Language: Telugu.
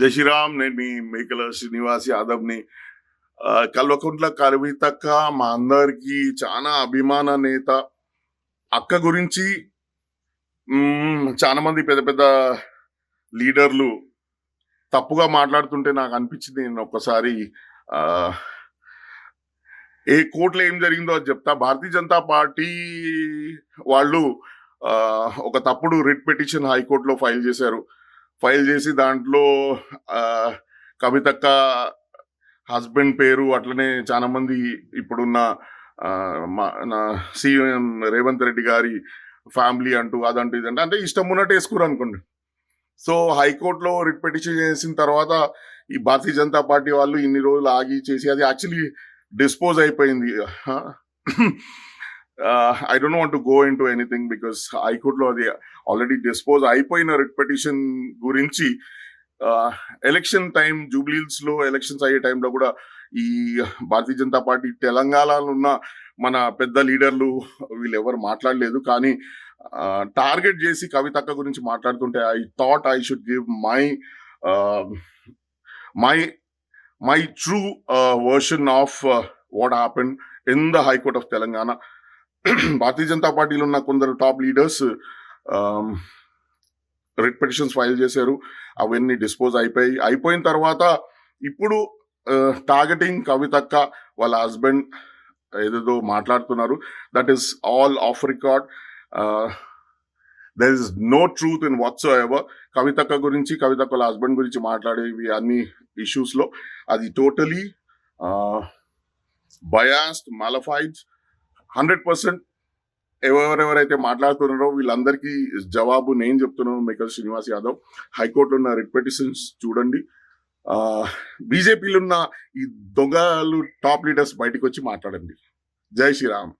జై శ్రీరామ్. నేను మీ మేకల శ్రీనివాస్ యాదవ్ని. ఆ, కల్వకుంట్ల కవితక్క మా అందరికి చాలా అభిమాన నేత. అక్క గురించి చాలా మంది పెద్ద పెద్ద లీడర్లు తప్పుగా మాట్లాడుతుంటే నాకు అనిపించింది నేను ఒక్కసారి ఏ కోర్టులో ఏం జరిగిందో అది చెప్తా. భారతీయ జనతా పార్టీ వాళ్ళు ఒక తప్పుడు రిట్ పిటిషన్ హైకోర్టులో ఫైల్ చేశారు. ఫైల్ చేసి దాంట్లో కవితక్క హస్బెండ్ పేరు అట్లనే చాలా మంది ఇప్పుడున్న మా- నా సీఎం రేవంత్ రెడ్డి గారి ఫ్యామిలీ అంటూ అదంటూ ఇదంటే అంటే ఇష్టం ఉన్నట్టు వేసుకోరు అనుకోండి. సో హైకోర్టులో రిట్ పిటిషన్ చేసిన తర్వాత ఈ భారతీయ జనతా పార్టీ వాళ్ళు ఇన్ని రోజులు ఆగి చేసి అది యాక్చువల్లీ డిస్పోజ్ అయిపోయింది. I don't want go into anything because హైకోర్టులో అది ఆల్రెడీ డిస్పోజ్ అయిపోయిన రిట్ పిటిషన్ గురించి ఎలక్షన్ టైం జూబ్లీస్లో ఎలక్షన్స్ అయ్యే టైంలో కూడా ఈ భారతీయ జనతా పార్టీ తెలంగాణలో ఉన్న మన పెద్ద లీడర్లు వీళ్ళు ఎవరు మాట్లాడలేదు. కానీ uh, టార్గెట్ చేసి కవితక్క గురించి మాట్లాడుతుంటే I thought I should give my my my true version of what happen in the high court of Telangana Bharatiya Janata పార్టీలో ఉన్న కొందరు top leaders writ petitions file చేశారు. అవన్నీ డిస్పోజ్ అయిపోయి అయిపోయిన తర్వాత ఇప్పుడు టార్గెటింగ్ కవితక్క వాళ్ళ హస్బెండ్ ఏదేదో మాట్లాడుతున్నారు. That is all off record there is no truth in whatsoever కవితక్క గురించి కవితక్క వాళ్ళ హస్బెండ్ గురించి మాట్లాడేవి అన్ని ఇష్యూస్లో అది totally biased malafides hundred percent ఎవరెవరైతే మాట్లాడుతున్నారో వీళ్ళందరికీ జవాబు నేను చెప్తున్నాను మేకల్ శ్రీనివాస్ యాదవ్. హైకోర్టులో ఉన్న రిట్ పిటిషన్స్ చూడండి. బీజేపీలో ఉన్న ఈ దొంగలు టాప్ లీడర్స్ బయటకు వచ్చి మాట్లాడండి. జై శ్రీరామ్.